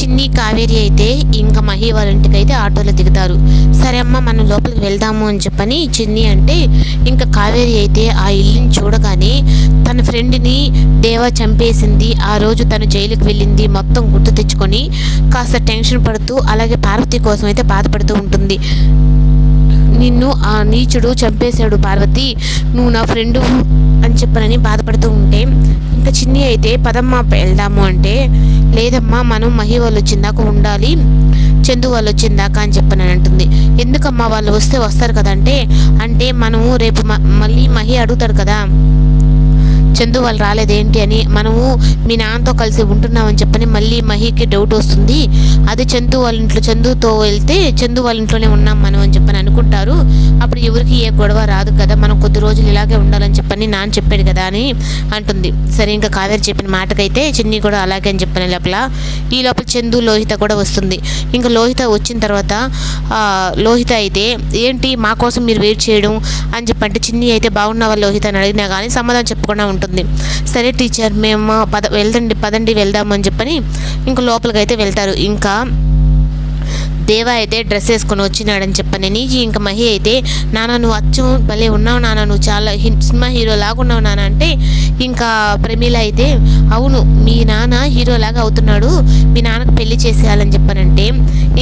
చిన్ని కావేరి అయితే ఇంకా మహి వాళ్ళ ఇంటికి అయితే ఆటోలో దిగుతారు. సరే అమ్మ మనం లోపలికి వెళ్దాము అని చెప్పని చిన్ని అంటే ఇంకా కావేరి అయితే ఆ ఇల్లుని చూడగానే తన ఫ్రెండ్ని దేవా చంపేసింది. ఆ రోజు తను జైలుకి వెళ్ళింది. మొత్తం గుర్తు తెచ్చుకొని కాస్త టెన్షన్ పడుతూ అలాగే పార్వతి కోసం అయితే బాధపడుతూ ఉంటుంది. నిన్ను ఆ నీచుడు చంపేశాడు పార్వతి. నువ్వు నా ఫ్రెండు అని చెప్పనని బాధపడుతూ ఉంటే ఇంకా చిన్ని అయితే పదమ్మ వెళ్దాము అంటే లేదమ్మా మనం మహి వాళ్ళు వచ్చిందాక ఉండాలి చందు వాళ్ళు వచ్చిందాక అని చెప్పని అంటుంది. ఎందుకమ్మా వాళ్ళు వస్తే వస్తారు కదంటే అంటే మనము రేపు మ- మళ్ళీ మహి అడుగుతాడు కదా. చందు వాళ్ళు రాలేదేంటి అని మనము మీ నాన్నతో కలిసి ఉంటున్నామని చెప్పని మళ్ళీ మహికి డౌట్ వస్తుంది. అదే చందు వాళ్ళ ఇంట్లో చందుతో వెళ్తే చందు వాళ్ళ ఇంట్లోనే ఉన్నాం మనం అని చెప్పని అనుకుంటారు. అప్పుడు ఎవరికి ఏ గొడవ రాదు కదా మనం రోజులు ఇలాగే ఉండాలని చెప్పని నాన్న చెప్పాడు కదా అని అంటుంది. సరే ఇంకా కావేరి చెప్పిన మాటకైతే చిన్ని కూడా అలాగే అని చెప్పిన లోపల ఈ లోపల చందు లోహిత కూడా వస్తుంది. ఇంకా లోహిత వచ్చిన తర్వాత లోహిత అయితే ఏంటి మా కోసం మీరు వెయిట్ చేయడం? అని చెప్పంటే చిన్ని అయితే బాగున్నావా లోహిత? అని అడిగినా కానీ సమాధానం చెప్పకుండా ఉంటుంది. సరే టీచర్ మేము పద వెళ్దండి పదండి వెళ్దాము అని చెప్పని ఇంకా లోపలికి అయితే వెళ్తారు. ఇంకా దేవా అయితే డ్రెస్ వేసుకొని వచ్చినాడని చెప్పనని ఇంకా మహి అయితే నాన్న నువ్వు అచ్చు భలే ఉన్నావు నాన్న నువ్వు చాలా సినిమా హీరో లాగా ఉన్నావు నాన్న. అంటే ఇంకా ప్రమీల అయితే అవును మీ నాన్న హీరోలాగా అవుతున్నాడు మీ నాన్నకు పెళ్ళి చేసేయాలని చెప్పనంటే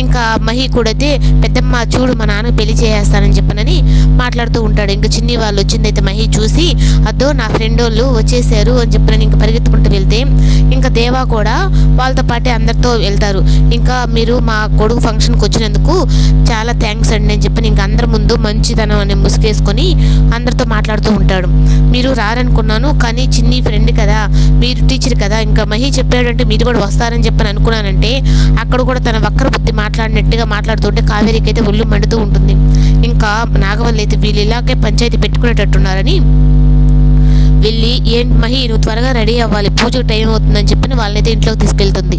ఇంకా మహి కూడా అయితే పెద్దమ్మ చూడు మా నాన్నకు పెళ్ళి చేసేస్తానని చెప్పనని మాట్లాడుతూ ఉంటాడు. ఇంకా చిన్ని వాళ్ళు వచ్చిందైతే మహి చూసి అద్దో నా ఫ్రెండ్ వాళ్ళు వచ్చేసారు అని చెప్పనని ఇంకా పరిగెత్తుకుంటూ వెళ్తే ఇంకా దేవా కూడా వాళ్ళతో పాటే అందరితో వెళ్తారు. ఇంకా మీరు మా కొడుకు ఫంక్షన్కి వచ్చినందుకు చాలా థ్యాంక్స్ అండి అని చెప్పి ఇంకా అందరి ముందు మంచితనం అనే ముసుగేసుకొని అందరితో మాట్లాడుతూ ఉంటాడు. మీరు రారనుకున్నాను కానీ చిన్ని ఫ్రెండ్ కదా మీరు టీచర్ కదా. ఇంకా మహి చెప్పాడంటే మీరు కూడా వస్తారని చెప్పని అనుకున్నానంటే అక్కడ కూడా తన వక్ర బుద్ధి మాట్లాడినట్టుగా మాట్లాడుతుంటే కావేరికి అయితే ఒళ్ళు మండుతూ ఉంటుంది. ఇంకా నాగవల్లి పంచాయతీ వీళ్ళు ఇలాగే పంచాయతీ పెట్టుకునేటట్టున్నారని వెళ్ళి ఏంటి మహి నువ్వు త్వరగా రెడీ అవ్వాలి. పూజకు టైం అవుతుందని చెప్పి వాళ్ళనైతే ఇంట్లోకి తీసుకెళ్తుంది.